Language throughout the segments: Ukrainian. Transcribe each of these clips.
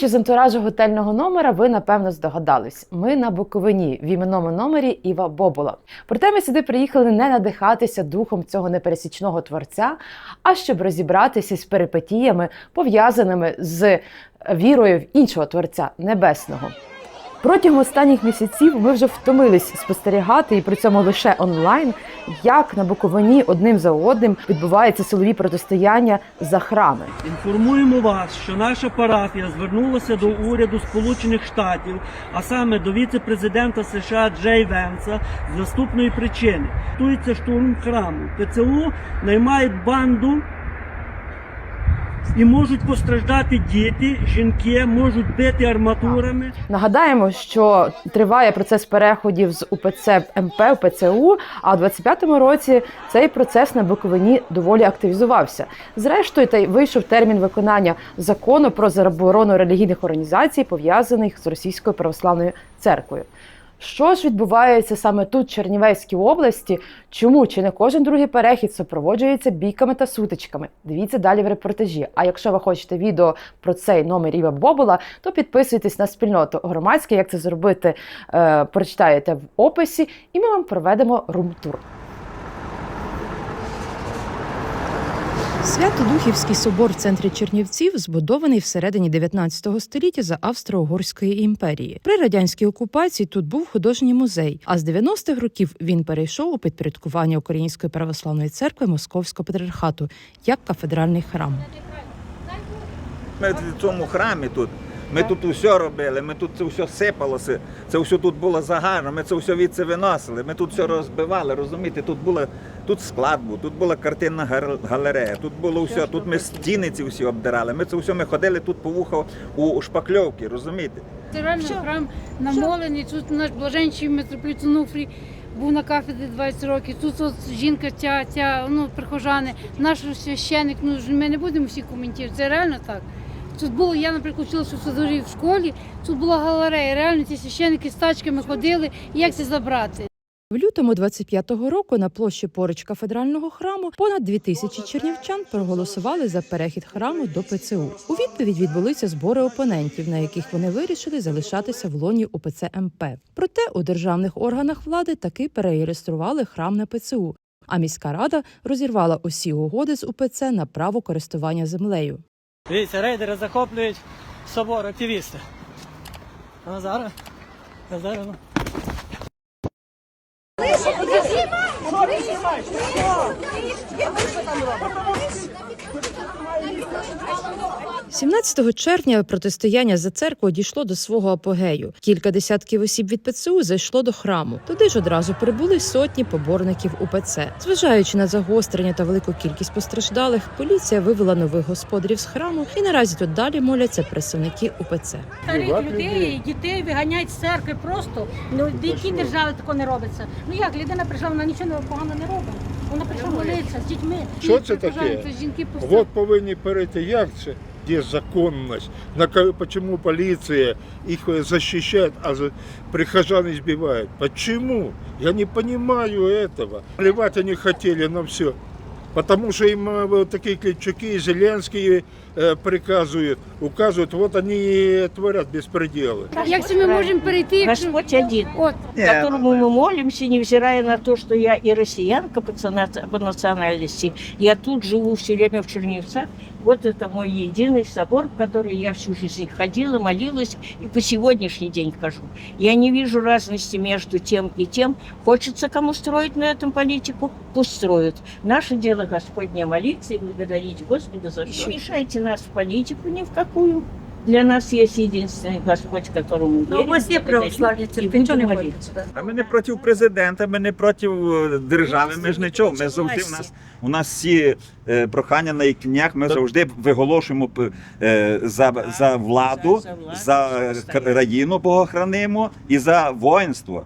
Судячи з антуражу готельного номера, ви напевно здогадались. Ми на Буковині в іменному номері Іва Бобола. Проте ми сюди приїхали не надихатися духом цього непересічного творця, а щоб розібратися з перипетіями, пов'язаними з вірою в іншого творця небесного. Протягом останніх місяців ми вже втомились спостерігати і при цьому лише онлайн, як на Буковині одним за одним відбуваються силові протистояння за храми. Інформуємо вас, що наша парафія звернулася до уряду Сполучених Штатів, а саме до віце-президента США Джей Венса з наступної причини. Готується штурм храму. ПЦУ наймають банду і можуть постраждати діти, жінки, можуть бити арматурами. Нагадаємо, що триває процес переходів з УПЦ МП в ПЦУ. А у 25-му році цей процес на Буковині доволі активізувався. Зрештою, та й вийшов термін виконання закону про заборону релігійних організацій, пов'язаних з російською православною церквою. Що ж відбувається саме тут, в Чернівецькій області? Чому чи не кожен другий перехід супроводжується бійками та сутичками? Дивіться далі в репортажі. А якщо ви хочете відео про цей номер Іва Бобола, то підписуйтесь на спільноту громадське. Як це зробити, е, прочитаєте в описі, і ми вам проведемо рум-тур. Свято-Духівський собор в центрі Чернівців збудований всередині 19 століття за Австро-Угорської імперії. При радянській окупації тут був художній музей. А з 90-х років він перейшов у підпорядкування Української православної церкви Московського патріархату як кафедральний храм. Ми в цьому храмі тут. Ми тут усе робили, ми тут це все сипалося, це все тут було загарно, ми це все від виносили, ми тут все розбивали, розумієте, тут було, тут склад був, тут була картинна галерея, тут було все, тут ми стіни ці всі обдирали, ми це все, ми ходили тут по вухо у, у шпакльовки, розумієте? Це реально храм намолений. Тут наш блаженчий митрополит Онуфрій був на кафедрі 20 років. Тут от жінка, ця, ця ну, прихожани, наш священник, ну ми не будемо всі коментувати. Це реально так. Тут було, я, наприклад, вчилася в садові в школі, тут була галерея, реально ці священники з тачками ходили, як це забрати. В лютому 25-го року на площі поруч кафедрального храму понад 2000 чернівчан проголосували за перехід храму до ПЦУ. У відповідь відбулися збори опонентів, на яких вони вирішили залишатися в лоні УПЦ МП. Проте у державних органах влади таки перереєстрували храм на ПЦУ. А міська рада розірвала усі угоди з УПЦ на право користування землею. Дивіться, рейдери захоплюють собор, активісти. А зараз? А зараз? Чого ти знімаєш? Чого? Чого? Чого? Чого? Чого? Чого? Чого? Чого? Чого? Чого? 17 червня протистояння за церкву дійшло до свого апогею. Кілька десятків осіб від ПЦУ зайшло до храму. Туди ж одразу прибули сотні поборників УПЦ. Зважаючи на загострення та велику кількість постраждалих, поліція вивела нових господарів з храму, і наразі тут далі моляться представники УПЦ. Старих людей, дітей виганяють з церкви просто. Ну, в якій державі тако не робиться? Ну як, людина прийшла, вона нічого погано не робить. Вона прийшла молитися з дітьми. Що це таке? Це жінки Вот повинні перейти, як це? Де законність? На почему полиция их э, защищает, а прихожан избивает? Почему? Я не понимаю этого. Плевать они хотели на все. Потому что им э, вот такие Кличуки, Зеленские э, приказывают, указывают, вот они и творят беспределы. Як це ми можемо перейти, якщо... Господь один, От, которому мы молимся, невзирая на то, что я и россиянка по национальности. Я тут живу все время в Чернівцах. Вот это мой единый собор, в который я всю жизнь ходила, молилась и по сегодняшний день хожу. Я не вижу разности между тем и тем. Хочется кому строить на этом политику, пусть строят. Наше дело Господне молиться и благодарить Господа за все. Не мешайте нас в политику ни в какую. Для нас есть единственный Господь, которому Ну, у вас є православні церкви, нічого не молиться. А ми не проти президента, ми не проти е, держави, ми ж нічого. Ми завжди в нас. У нас всі е, прохання на ікнях, ми завжди виголошуємо п- е, за, за владу, за країну богохранимо і за воїнство.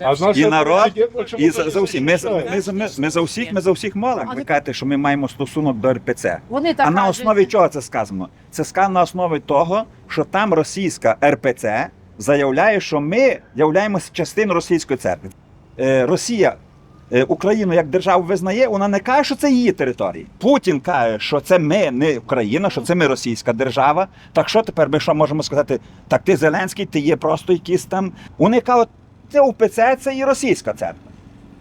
А І народ, І за, за всіх. Ми, за- ми, за- ми, ми за всіх, ми за всіх молимо. Ви кажете, що ми маємо стосунок до РПЦ. Вони так А на кажуть. основі чого це сказано? Це сказано на основі того, що там російська РПЦ заявляє, що ми являємося частиною російської церкви. Е, Росія е, Україну як державу визнає, вона не каже, що це її території. Путін каже, що це ми не Україна, що це ми російська держава. Так що тепер ми що можемо сказати? Так ти Зеленський, ти є просто якийсь там. Вони кажуть, це УПЦ, це і російська церква.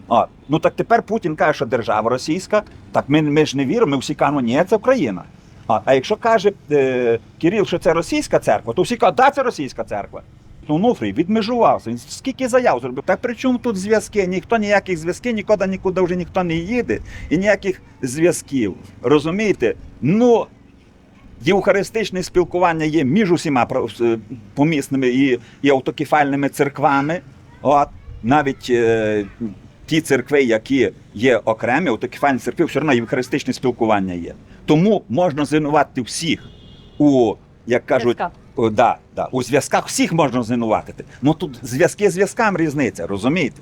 От. Ну так тепер Путін каже, що держава російська, так ми, ми ж не віримо, ми всі кажемо, ні, це Україна. А, а якщо каже е, Кирил, що це російська церква, то всі кажуть, да, це російська церква. Ну, Онуфрій відмежувався. Він скільки заяв зробив. Так при чому тут зв'язки? Ніхто ніяких зв'язків, нікуди нікуди вже ніхто не їде і ніяких зв'язків. Розумієте? Ну, євхаристичне спілкування є між усіма е, помісними і, і автокефальними церквами. От, навіть е, ті церкви, які є окремі, автокефальні церкви, все одно євхаристичне спілкування є. Тому можна звинуватити всіх у, як кажуть, о, да, да, у зв'язках всіх можна звинуватити. Ну тут зв'язки зв'язкам різниця, розумієте?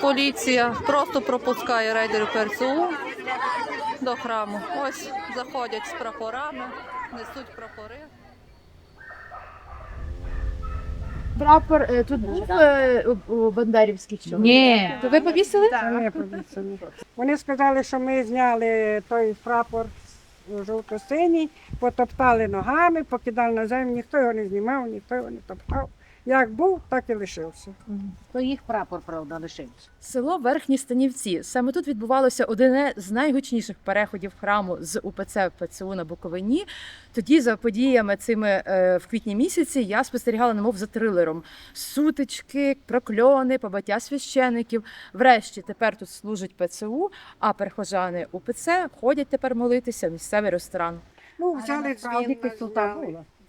Поліція просто пропускає рейдерів ПРСУ до храму. Ось заходять з прапорами, несуть прапори. Прапор е, тут був е, у- у Бандерівський що? Ні. То ви повісили? Вони повісили. Вони сказали, що ми зняли той прапор жовто-синій, потоптали ногами, покидали на землю, ніхто його не знімав, ніхто його не топтав. Як був, так і лишився. То їх прапор, правда, лишився. Село Верхні Станівці. Саме тут відбувалося одне з найгучніших переходів храму з УПЦ ПЦУ на Буковині. Тоді за подіями цими е, в квітні місяці я спостерігала, немов за трилером. Сутички, прокльони, побиття священиків. Врешті тепер тут служить ПЦУ, а перехожани УПЦ ходять тепер молитися в місцевий ресторан. Ну, взяли дзвін,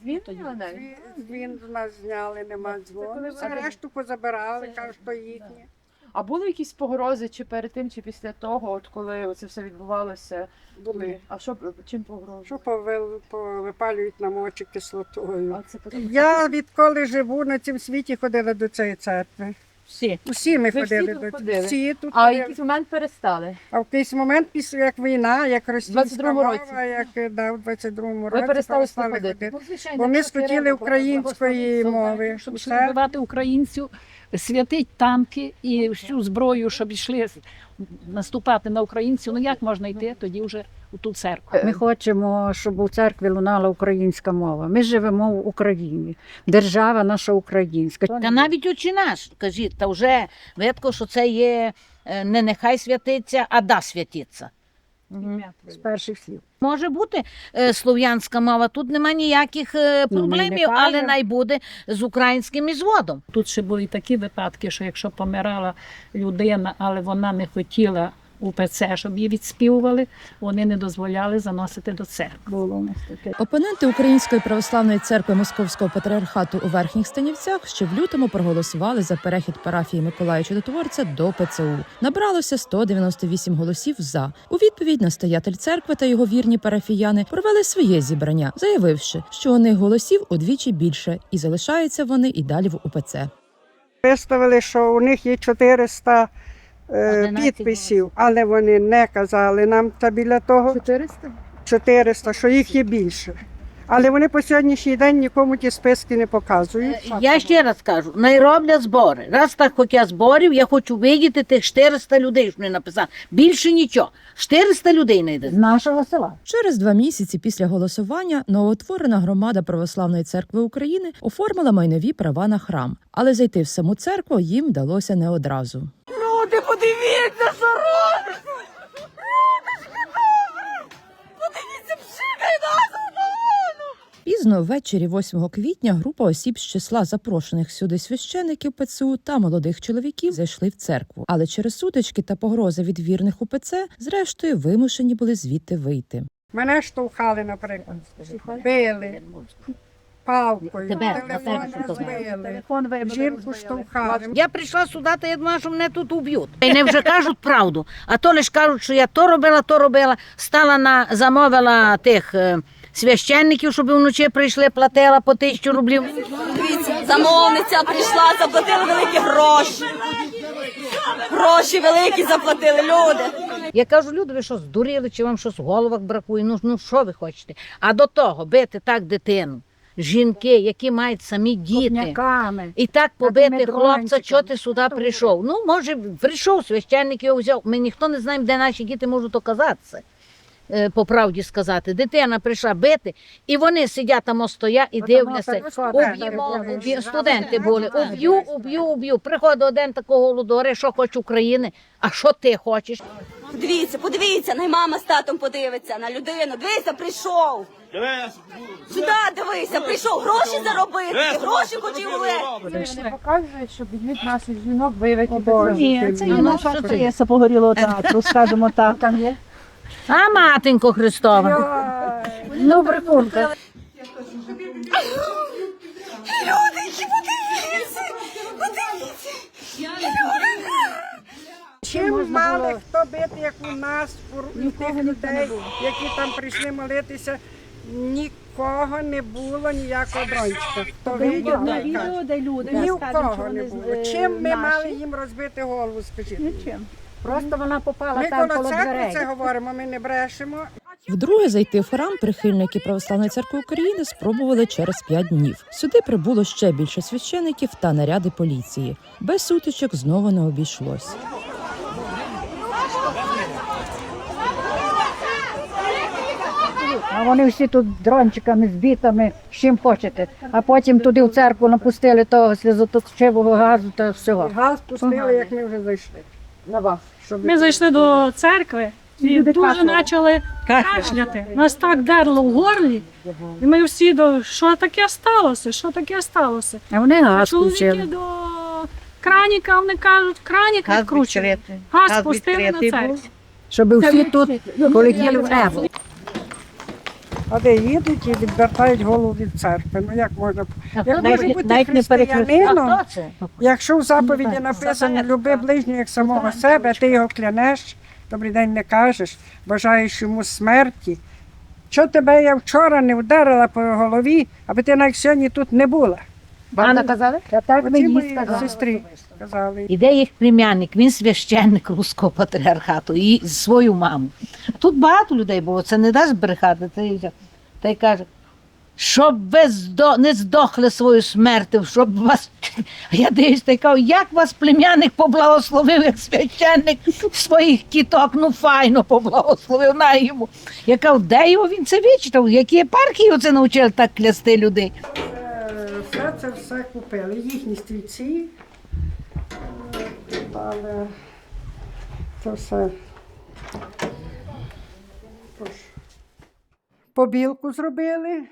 нас зняли. Він з нас зняли, нема дзвону. Все решту позабирали, кажуть, що їхнє. А були якісь погрози чи перед тим, чи після того, от коли це все відбувалося? Були. А що чим погрози? Що повил- повипалюють нам очі кислотою. А це потім- Я відколи живу на цьому світі ходила до цієї церкви. Всі. Усі ми Ви всі ходили тут до ходили? всі тут А в ходили. якийсь момент перестали. А в якийсь момент, після як війна, як російська 22-му мова, році. як да, в 22-му Ви році перестали сюди перестали ходити. ходити. Бо ми схотіли української мови. Щоб Все. вбивати українців, святить танки і всю зброю, щоб йшли наступати на українців. Ну як можна йти тоді вже у ту церкву? Ми хочемо, щоб у церкві лунала українська мова. Ми живемо в Україні. Держава наша українська. Та навіть очі наш, кажіть, та вже видко, що це є е, не нехай святиться, а да святиться. З перших слів. Може бути е, слов'янська мова, тут нема ніяких е, Ну, ми не проблемів, але кажемо. най з українським ізводом. Тут ще були такі випадки, що якщо помирала людина, але вона не хотіла УПЦ, щоб її відспівували, вони не дозволяли заносити до церкви. Було у нас таке. Опоненти Української православної церкви Московського патріархату у верхніх станівцях ще в лютому проголосували за перехід парафії Миколая Чудотворця до ПЦУ. Набралося 198 голосів за. У відповідь настоятель церкви та його вірні парафіяни провели своє зібрання, заявивши, що у них голосів удвічі більше, і залишаються вони і далі в УПЦ. Виставили, що у них є 400 е, 11 підписів, але вони не казали нам та біля того 400? 400, що їх є більше. Але вони по сьогоднішній день нікому ті списки не показують. Е, Я ще раз кажу, не роблять збори. Раз так хоча зборів, я хочу видіти тих 400 людей, що вони написали. Більше нічого. 400 людей не йде. З нашого села. Через два місяці після голосування новоутворена громада Православної церкви України оформила майнові права на храм, але зайти в саму церкву їм вдалося не одразу. Люди, подивіться, що робить! Пізно ввечері 8 квітня група осіб з числа запрошених сюди священиків ПЦУ та молодих чоловіків зайшли в церкву. Але через сутички та погрози від вірних УПЦ, зрештою, вимушені були звідти вийти. Мене штовхали, наприклад, били палкою, Тебе, телефон на тебе розбили, жінку штовхали. Я прийшла сюди, та я думала, що мене тут уб'ють. І не вже кажуть правду, а то лише кажуть, що я то робила, то робила. Стала на замовила тих е, священників, щоб вночі прийшли, платила по тисячу рублів. Замовниця прийшла, заплатили великі гроші. Гроші великі заплатили люди. Я кажу, люди, ви що здуріли, чи вам щось в головах бракує? Ну, ну що ви хочете? А до того бити так дитину. Жінки, які мають самі діти. Копняками. І так Такими побити хлопця, дрончиками. що ти сюди прийшов. Ну, може, прийшов священник його взяв. Ми ніхто не знаємо, де наші діти можуть оказатися. Е, По правді сказати, дитина прийшла бити, і вони сидять там стоять і дивляться. Уб'ємо, уб'ємо. студенти були. Уб'ю, уб'ю, уб'ю. Приходить один такого голодори, що хоче України. А що ти хочеш? Дивіться, подивіться, най мама з татом подивиться на людину. Дивися, прийшов. Сюди дивися, прийшов гроші заробити, гроші хотів легти. Не показують, щоб від наших жінок виявити Ні, це є Ну, наша що ти? актриса погорілого театру, скажімо так. Там є. А матенько Христова. Ну, брехунка. Люди, подивіться, подивіться. Чим мали хто бити, як у нас, у тих людей, які там прийшли молитися, нікого не було, ніякого дрончика. Хто видів, той каже. Ні в кого не було. Чим ми мали їм розбити голову, скажіть? Нічим. Просто вона попала Ми там коло церкви це говоримо, ми не брешемо. Вдруге зайти в храм прихильники Православної церкви України спробували через п'ять днів. Сюди прибуло ще більше священиків та наряди поліції. Без сутичок знову не обійшлось. А вони всі тут дрончиками, з бітами, з чим хочете. А потім туди в церкву напустили того сльозоточивого газу та всього. Газ пустили, як ми вже зайшли. На вас. Щоб Ми зайшли до церкви і Люди дуже кашляли. почали кашляти. Нас так дерло в горлі. І ми всі до що таке сталося? Що таке сталося? А вони А газ чоловіки включили. до краніка, вони кажуть, кранік відкручений. Газ пустили на церкву. Щоб всі тут полетіли в небо. А де їдуть і відвертають голову від церкви. Ну як можна? Як може бути навіть не перекрестили. християнином, Хто це? якщо в заповіді написано люби ближнього як самого себе, ти його клянеш, добрий день не кажеш, бажаєш йому смерті. Що тебе я вчора не вдарила по голові, аби ти навіть сьогодні тут не була. Вам так казали? Та так мені сказали. сестрі казали. Іде їх племянник, він священник руського патріархату і свою маму. Тут багато людей було, це не дасть брехати. Та й, та й каже, щоб ви здо, не здохли свою смертю, щоб вас. А я дивлюсь, та й кажу, як вас племянник поблагословив, як священник своїх кіток, ну файно поблагословив на йому. Я кажу, де його він це вичитав? Які єпархії оце навчили так клясти людей? Е, Все це все купили. Їхні стільці. е, Але це все. Побілку зробили.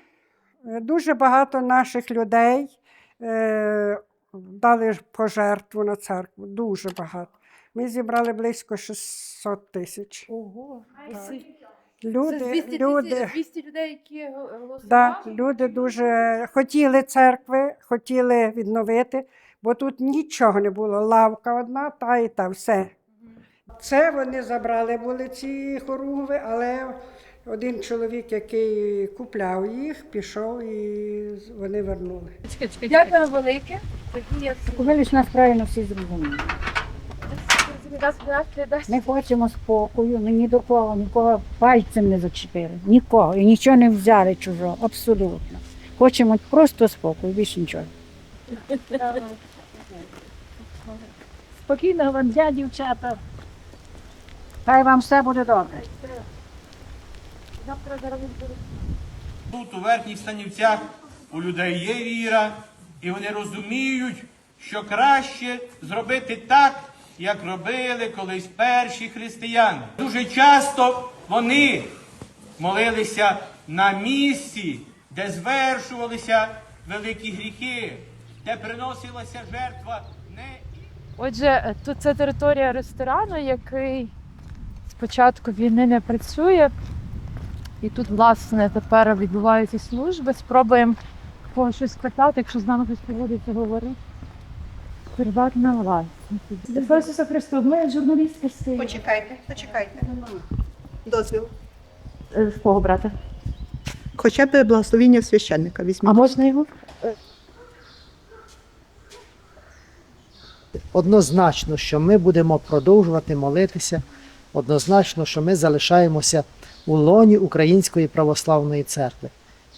Е, Дуже багато наших людей е, дали пожертву на церкву. Дуже багато. Ми зібрали близько 600 тисяч. Ого. Люди, люди, 200 людей, які голосували? Да, люди дуже хотіли церкви, хотіли відновити, бо тут нічого не було. Лавка одна, та і та все. Це вони забрали були ці хоругви, але один чоловік, який купляв їх, пішов і вони вернули. Дякую велике. Купили нас правильно всі зрозуміли. Ми хочемо спокою, ми ні до кого, нікого пальцем не зачепили, нікого і нічого не взяли чужого, абсолютно. Хочемо просто спокою, більше нічого. Спокійного вам дня, дівчата. Хай вам все буде добре. Тут у верхніх станівцях у людей є віра, і вони розуміють, що краще зробити так, як робили колись перші християни. Дуже часто вони молилися на місці, де звершувалися великі гріхи, де приносилася жертва не Отже, е, тут це територія ресторану, який з початку війни не працює. І тут, власне, тепер відбуваються служби. Спробуємо когось щось спитати, якщо з нами хтось погодиться говорити. Приватна власність. Слава Ісусу Христу, ми журналістки з. Почекайте, почекайте. Дозвіл. Е, З кого брати? Хоча б благословіння священника візьміть. А можна його? Однозначно, що ми будемо продовжувати молитися. Однозначно, що ми залишаємося у лоні Української православної церкви.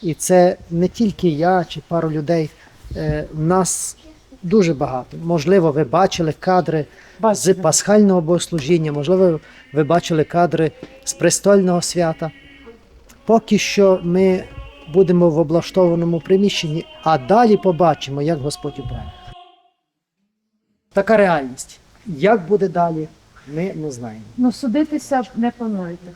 І це не тільки я чи пару людей. Е, Нас дуже багато. Можливо, ви бачили кадри з пасхального богослужіння, можливо, ви бачили кадри з престольного свята. Поки що ми будемо в облаштованому приміщенні, а далі побачимо, як Господь убрає. Така реальність. Як буде далі, ми не знаємо. Ну, судитися не плануєте.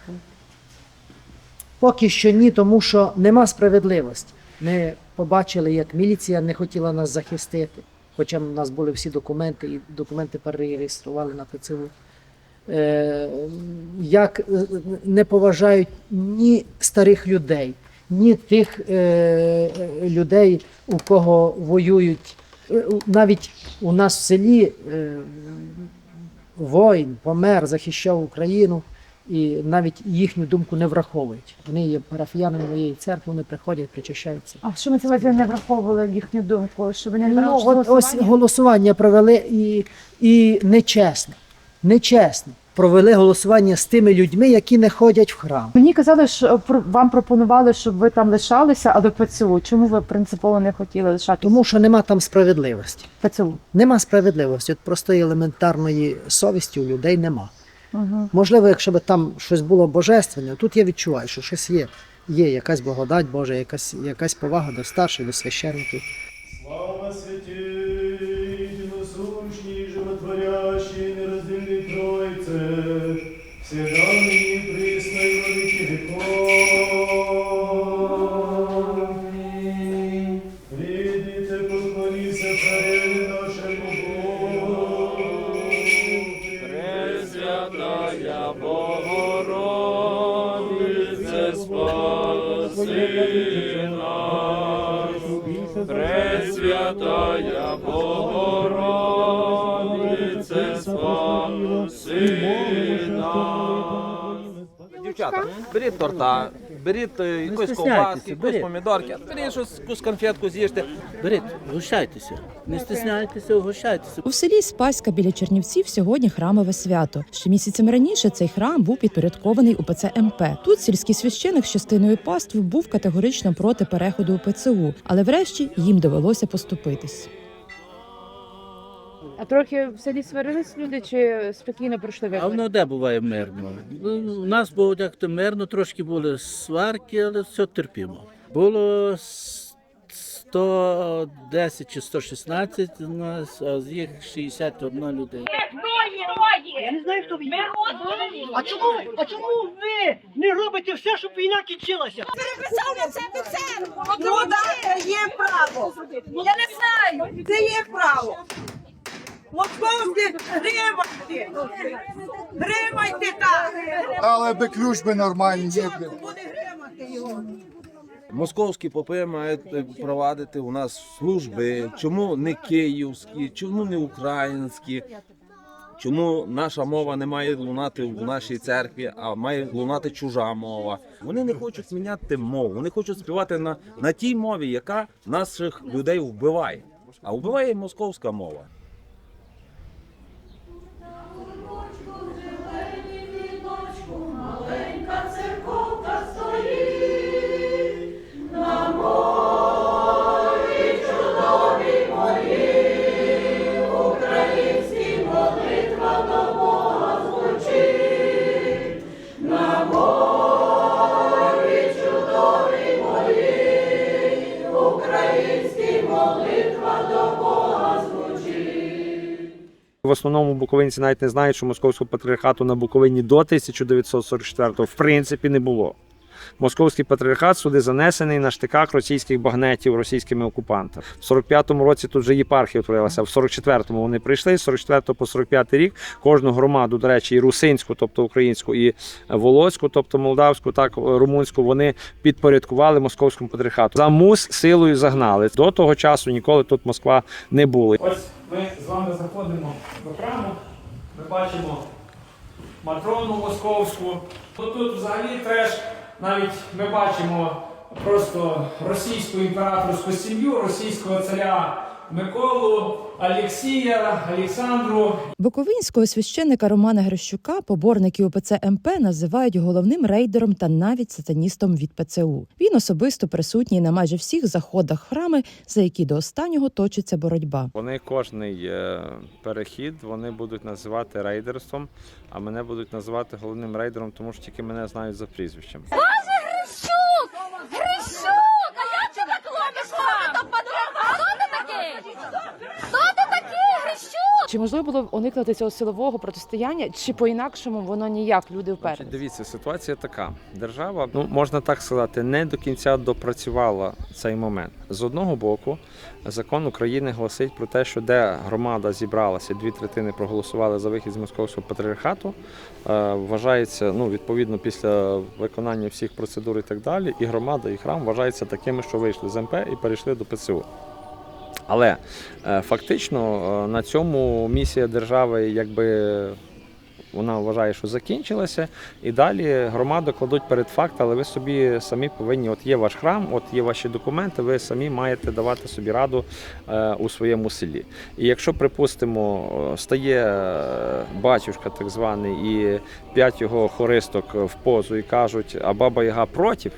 Поки що ні, тому що нема справедливості. Ми побачили, як міліція не хотіла нас захистити, хоча в нас були всі документи, і документи перереєстрували на ТЦУ. Е, як е, не поважають ні старих людей, ні тих е, людей, у кого воюють. Навіть у нас в селі воїн помер, захищав Україну, і навіть їхню думку не враховують. Вони є парафіянами моєї церкви, вони приходять, причащаються. А що ми це не враховували їхню думку? Що ви не Ну, от, ось голосування провели і, і нечесно. Нечесно. Провели голосування з тими людьми, які не ходять в храм. Мені казали, що вам пропонували, щоб ви там лишалися, а до ПЦУ. Чому ви принципово не хотіли лишатися? Тому що нема там справедливості. ПЦУ. Нема справедливості. От простої елементарної совісті у людей нема. Угу. Можливо, якщо б там щось було божественне, тут я відчуваю, що щось є. Є якась благодать Божа, якась, якась повага до старших, до священників. Слава святей, Дівчата, беріть торта, беріть е, якусь ковбаски, якусь помідорки, беріть щось, якусь конфетку з'їжте. Беріть, гощайтеся, не стесняйтеся, угощайтеся. У селі Спаська біля Чернівців сьогодні храмове свято. Ще місяцем раніше цей храм був підпорядкований УПЦ МП. Тут сільський священик з частиною пастви був категорично проти переходу у ПЦУ, але врешті їм довелося поступитись. А трохи в селі сварились люди чи спокійно пройшли А вибори? воно де буває мирно? Ну, У нас було як-то мирно, трошки були сварки, але все терпімо. Було с- 110 чи 116 у нас, а з їх 61 людей. Я не знаю, хто він. А чому, а чому ви не робите все, щоб війна кінчилася? Переписав на це церкву. Ну так, це є право. Я не знаю, це є право. Московські гримайте. Гримайте так. Але би ключ би нормальний є. б. Буде гримати його. Московські попи мають провадити у нас служби. Чому не київські, чому не українські? Чому наша мова не має лунати в нашій церкві, а має лунати чужа мова? Вони не хочуть міняти мову, вони хочуть співати на, на тій мові, яка наших людей вбиває. А вбиває московська мова. Основному буковинці навіть не знають, що московського патріархату на Буковині до 1944-го в принципі не було. Московський патріархат сюди занесений на штиках російських багнетів російськими окупантами. В 45-му році тут вже єпархія утворилася. В 44-му вони прийшли. З 44 по 45 рік кожну громаду, до речі, і русинську, тобто українську, і волоську, тобто молдавську, так румунську, вони підпорядкували московському патріархату. За мус силою загнали. До того часу ніколи тут Москва не було. Ось ми з вами заходимо до храму, ми бачимо Матрону Московську. Тут взагалі теж навіть ми бачимо просто російську імператорську сім'ю, російського царя Миколу, Олексія, Олександру Буковинського священника Романа Грищука поборники УПЦ МП називають головним рейдером та навіть сатаністом від ПЦУ. Він особисто присутній на майже всіх заходах храми, за які до останнього точиться боротьба. Вони кожний е, перехід вони будуть називати рейдерством, а мене будуть називати головним рейдером, тому що тільки мене знають за прізвищем. Боже! Грищук! А як ти так робиш? Хто ти Хто ти такий? Хто ти такий, Грищук? Чи можливо було уникнути цього силового протистояння, чи по-інакшому воно ніяк люди вперед? Значить, дивіться, ситуація така. Держава, ну можна так сказати, не до кінця допрацювала цей момент. З одного боку, закон України гласить про те, що де громада зібралася, дві третини проголосували за вихід з московського патріархату, е, вважається ну відповідно після виконання всіх процедур і так далі. І громада, і храм вважаються такими, що вийшли з МП і перейшли до ПЦУ. Але е, фактично е, на цьому місія держави якби. Вона вважає, що закінчилася, і далі громаду кладуть перед факт, але ви собі самі повинні, от є ваш храм, от є ваші документи, ви самі маєте давати собі раду е, у своєму селі. І якщо, припустимо, стає батюшка так званий, і п'ять його хористок в позу і кажуть, а баба Яга проти,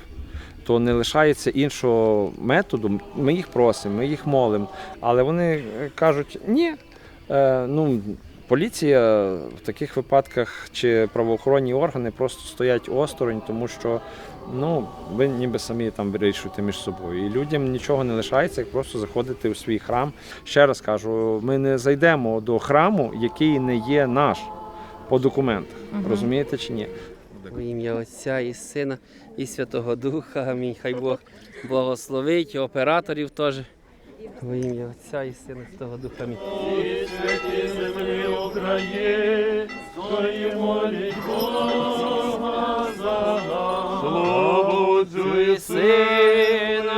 то не лишається іншого методу. Ми їх просимо, ми їх молимо, але вони е, кажуть, ні. Е, ну, поліція в таких випадках чи правоохоронні органи просто стоять осторонь, тому що ну, ви ніби самі там вирішуєте між собою. І людям нічого не лишається, як просто заходити у свій храм. Ще раз кажу, ми не зайдемо до храму, який не є наш по документах. Мгм. Розумієте чи ні? Во ім'я Отця і Сина і Святого Духа. Амінь. Хай Бог благословить і операторів теж. Во ім'я Отця і Сина Святого Духа. Амінь. І святі землі України, стоїмо Бога за нас. Слава Отцю і Сину,